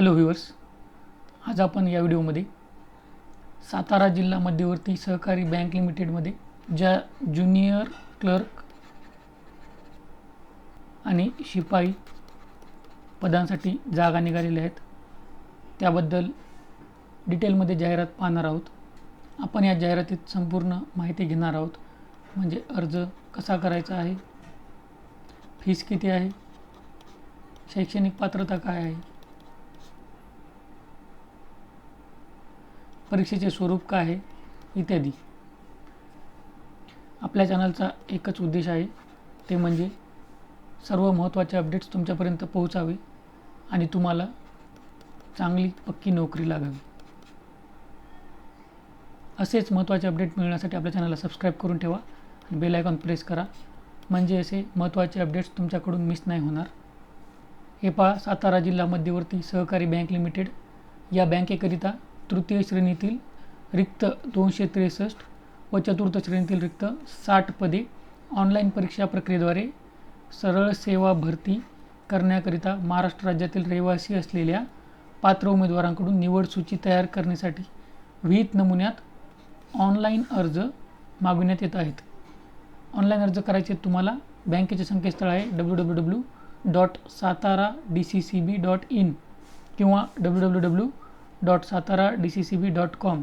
Hello viewers आज आपण या व्हिडिओमध्ये सातारा जिल्हा मध्यवर्ती सहकारी बँक लिमिटेडमध्ये ज्या ज्युनियर क्लर्क आणि शिपाई पदांसाठी जागा निघालेल्या आहेत त्याबद्दल डिटेलमध्ये जाहिरात पाहणार आहोत. आपण या जाहिरातीत संपूर्ण माहिती घेणार आहोत म्हणजे अर्ज कसा करायचा आहे फीस किती आहे शैक्षणिक पात्रता काय आहे परीक्षेचे स्वरूप काय आहे इत्यादी. आपल्या चॅनलचा एकच उद्देश आहे ते म्हणजे सर्व महत्त्वाचे अपडेट्स तुमच्यापर्यंत पोहोचावे आणि तुम्हाला चांगली पक्की नोकरी लागावी. असेच महत्त्वाचे अपडेट मिळण्यासाठी आपल्या चॅनलला सबस्क्राईब करून ठेवा आणि बेल आयकॉन प्रेस करा. म्हणजे असे महत्त्वाचे अपडेट्स तुमच्याकडून मिस नाही होणार. हे पहा सातारा जिल्हा मध्यवर्ती सहकारी बँक लिमिटेड. या बँकेकरिता तृतीय श्रेणीतील रिक्त दोनशे त्रेसष्ट व चतुर्थ श्रेणीतील रिक्त साठ पदे ऑनलाईन परीक्षा प्रक्रियेद्वारे सरळ सेवा भरती करण्याकरिता महाराष्ट्र राज्यातील रहिवासी असलेल्या पात्र उमेदवारांकडून निवड सूची तयार करण्यासाठी विहित नमुन्यात ऑनलाईन अर्ज मागविण्यात येत आहेत. ऑनलाईन अर्ज करायचे तुम्हाला. बँकेचे संकेतस्थळ आहे W W W dot Satara D C C B dot in किंवा W W W dot Satara D C C B dot com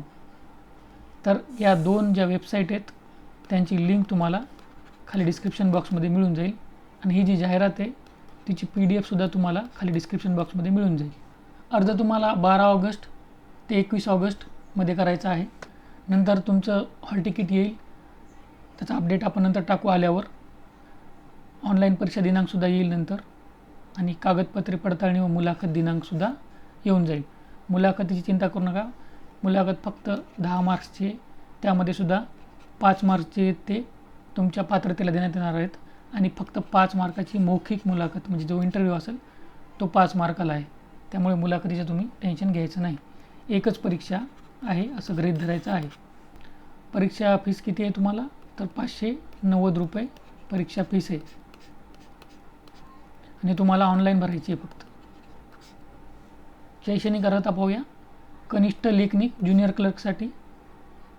तर या दोन ज्या वेबसाईट आहेत त्यांची लिंक तुम्हाला खाली डिस्क्रिप्शन बॉक्समध्ये मिळून जाईल. आणि ही जी जाहिरात आहे तिची पी डी एफसुद्धा तुम्हाला खाली डिस्क्रिप्शन बॉक्समध्ये मिळून जाईल. अर्ज तुम्हाला बारा ऑगस्ट ते एकवीस ऑगस्टमध्ये करायचा आहे. नंतर तुमचं हॉल तिकीट येईल. त्याचा अपडेट आपण नंतर टाकू आल्यावर. ऑनलाईन परीक्षा दिनांकसुद्धा येईल नंतर. आणि कागदपत्रे पडताळणी व मुलाखत दिनांकसुद्धा येऊन जाईल. मुलाखतीची चिंता करू नका. मुलाखत फक्त दहा मार्क्सची त्यामध्ये सुद्धा पाच मार्क्सचे ते तुमच्या पात्रतेला देण्यात येणार आहेत. आणि फक्त पाच मार्काची मौखिक मुलाखत म्हणजे जो इंटरव्ह्यू असेल तो पाच मार्काला आहे. त्यामुळे मुलाखतीचं तुम्ही टेन्शन घ्यायचं नाही. एकच परीक्षा आहे असं गृहीत धरायचं आहे. परीक्षा फीस किती आहे तुम्हाला? तर पाचशे नव्वद रुपये परीक्षा फीस आहे. आणि तुम्हाला ऑनलाईन भरायची आहे फक्त. शैक्षणिक अर्हता पाहूया. कनिष्ठ लेखनिक ज्युनियर क्लर्कसाठी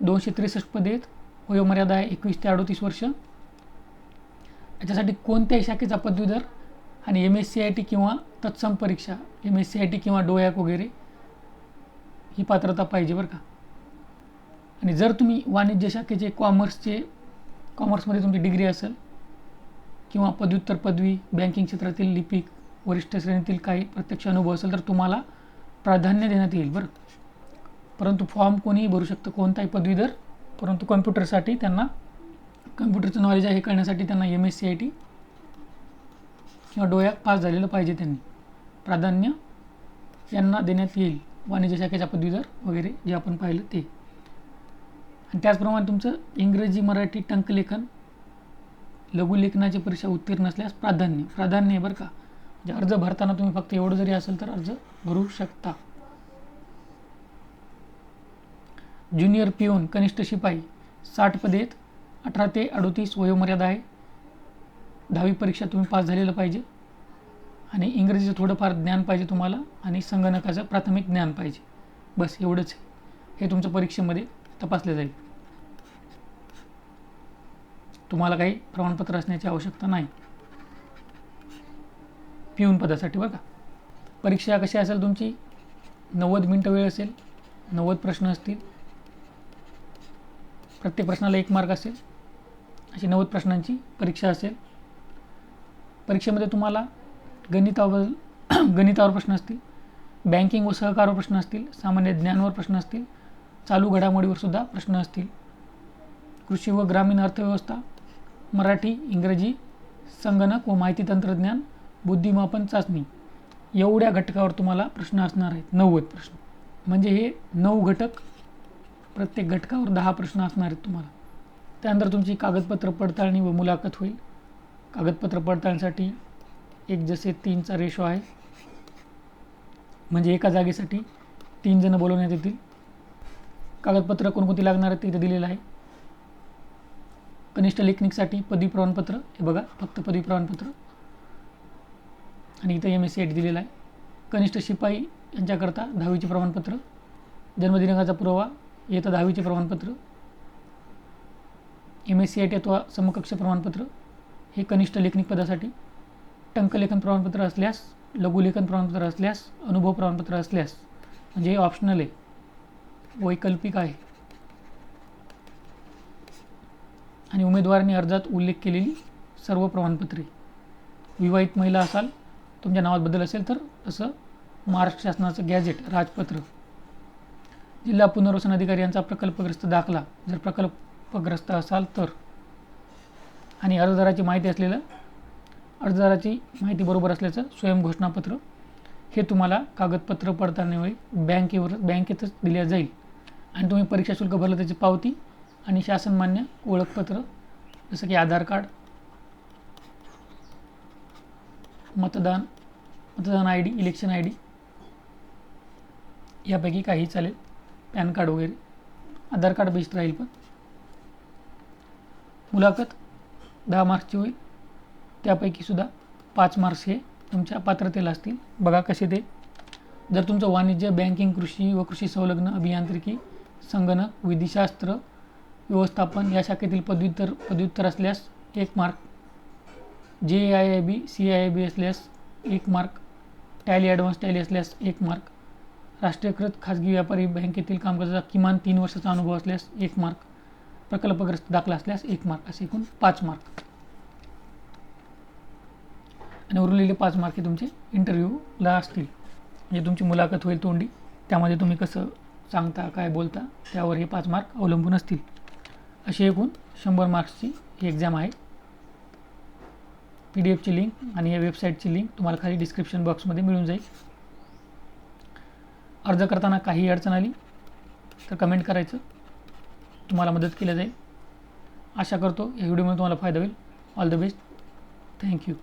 दोनशे त्रेसष्ट पदे आहेत. वयोमर्यादा आहे एकवीस ते अडोतीस वर्ष. याच्यासाठी कोणत्याही शाखेचा पदवीधर आणि M S C I T किंवा तत्सम परीक्षा M S C I T किंवा डोयाक वगैरे ही पात्रता पाहिजे बरं का? आणि जर तुम्ही वाणिज्य शाखेचे कॉमर्सचे कॉमर्समध्ये तुमची डिग्री असेल किंवा पदव्युत्तर पदवी बँकिंग क्षेत्रातील लिपिक वरिष्ठ श्रेणीतील काही प्रत्यक्ष अनुभव असेल तर तुम्हाला प्राधान्य देण्यात येईल बरं. परंतु फॉर्म कोणीही भरू शकतं कोणताही पदवीधर परंतु कम्प्युटरसाठी त्यांना कम्प्युटरचं नॉलेज आहे हे करण्यासाठी त्यांना M S C I T किंवा डोळ्यात पास झालेलं पाहिजे त्यांनी. प्राधान्य यांना देण्यात येईल वाणिज्य शाखेच्या पदवीधर वगैरे जे आपण पाहिलं ते. आणि त्याचप्रमाणे तुमचं इंग्रजी मराठी टंकलेखन लघुलेखनाची परीक्षा उत्तीर्ण असल्यास प्राधान्य प्राधान्य आहे बरं का. म्हणजे अर्ज भरताना तुम्ही फक्त एवढं जरी असेल तर अर्ज भरू शकता. ज्युनियर पिओन कनिष्ठ शिपाई साठ पदे आहेत. अठरा ते अडोतीस वयोमर्यादा आहे. दहावी परीक्षा तुम्ही पास झालेलं पाहिजे. आणि इंग्रजीचं थोडंफार ज्ञान पाहिजे तुम्हाला आणि संगणकाचं प्राथमिक ज्ञान पाहिजे. बस एवढंच आहे. हे तुमच्या परीक्षेमध्ये तपासले जाईल. तुम्हाला काही प्रमाणपत्र असण्याची आवश्यकता नाही. पिऊन पदासाठी बघा परीक्षा कशी असेल तुमची? नव्वद मिनटं वेळ असेल नव्वद प्रश्न असतील प्रत्येक प्रश्नाला एक मार्क असेल अशी नव्वद प्रश्नांची परीक्षा असेल. परीक्षेमध्ये तुम्हाला गणितावर गणितावर प्रश्न असतील बँकिंग व सहकारवर प्रश्न असतील सामान्य ज्ञानवर प्रश्न असतील चालू घडामोडीवर सुद्धा प्रश्न असतील. कृषी व ग्रामीण अर्थव्यवस्था मराठी इंग्रजी संगणक व माहिती तंत्रज्ञान बुद्धिमापन चाचणी एवढ्या घटकावर तुम्हाला प्रश्न असणार आहेत. नव्वद प्रश्न. म्हणजे हे नऊ घटक प्रत्येक घटकावर दहा प्रश्न असणार आहेत तुम्हाला. त्यानंतर तुमची कागदपत्र पडताळणी व मुलाखत होईल. कागदपत्र पडताळणीसाठी एक जसे तीनचा रेशो आहे. म्हणजे एका जागेसाठी तीन जणं बोलवण्यात येतील. कागदपत्र कोणकोणती लागणार आहेत तिथे दिलेलं आहे. कनिष्ठ लेखनिकसाठी पदवी प्रमाणपत्र. हे बघा फक्त पदवी प्रमाणपत्र. आणि इथं M S C I T आहे. कनिष्ठ शिपाई यांच्याकरता दहावीचे प्रमाणपत्र जन्मदिनांकाचा पुरावा येतं दहावीचे प्रमाणपत्र M S C I T अथवा समकक्ष प्रमाणपत्र हे कनिष्ठ लेखनिक पदासाठी टंकलेखन प्रमाणपत्र असल्यास लघुलेखन प्रमाणपत्र असल्यास अनुभव प्रमाणपत्र असल्यास म्हणजे हे ऑप्शनल आहे. वैकल्पिक आहे. आणि उमेदवारांनी अर्जात उल्लेख केलेली सर्व प्रमाणपत्रे. विवाहित महिला असाल तुमच्या नावात बदल असेल तर तसं महाराष्ट्र शासनाचं गॅजेट राजपत्र. जिल्हा पुनर्वसन अधिकारी यांचा प्रकल्पग्रस्त दाखला जर प्रकल्पग्रस्त असाल तर. आणि अर्जदाराची माहिती असलेलं अर्जदाराची माहिती बरोबर असल्याचं स्वयंघोषणापत्र हे तुम्हाला कागदपत्र पडताळणीवेळी बँकेवर बँकेतच दिल्या जाईल. आणि तुम्ही परीक्षा शुल्क भरलं त्याची पावती आणि शासनमान्य ओळखपत्र जसं की आधार कार्ड मतदान मतदान I D election I D. यापैकी काही चालेल. पॅन कार्ड वगैरे. आधार कार्ड बेस्ट राहील पण. मुलाखत दहा मार्क्सची होईल. त्यापैकी सुद्धा पाच मार्क्स हे तुमच्या पात्रतेला असतील. बघा कसे ते. जर तुमचं वाणिज्य बँकिंग कृषी व कृषी संलग्न अभियांत्रिकी संगणक विधिशास्त्र व्यवस्थापन या शाखेतील पदव्युत्तर पदव्युत्तर असल्यास एक mark J I I B C I I B असल्यास एक मार्क. टॅली ॲडव्हान्स टॅली असल्यास एक मार्क. राष्ट्रीयकृत खाजगी व्यापारी बँकेतील कामकाजाचा किमान तीन वर्षाचा अनुभव असल्यास एक मार्क. प्रकल्पग्रस्त दाखला असल्यास एक मार्क असे एकूण पाच मार्क. आणि उरलेले पाच मार्क हे तुमचे इंटरव्ह्यूला असतील. म्हणजे तुमची मुलाखत होईल तोंडी. त्यामध्ये तुम्ही कसं सांगता काय बोलता त्यावर हे पाच मार्क अवलंबून असतील. अशी एकूण शंभर मार्क्सची ही एक्झाम आहे. पी डी एफची लिंक आणि या वेबसाईटची लिंक तुम्हाला खाली डिस्क्रिप्शन बॉक्समध्ये मिळून जाईल. अर्ज करताना काही अडचण आली तर कमेंट करायचं. तुम्हाला मदत केली जाईल. आशा करतो या व्हिडिओमध्ये तुम्हाला फायदा होईल. All the best thank you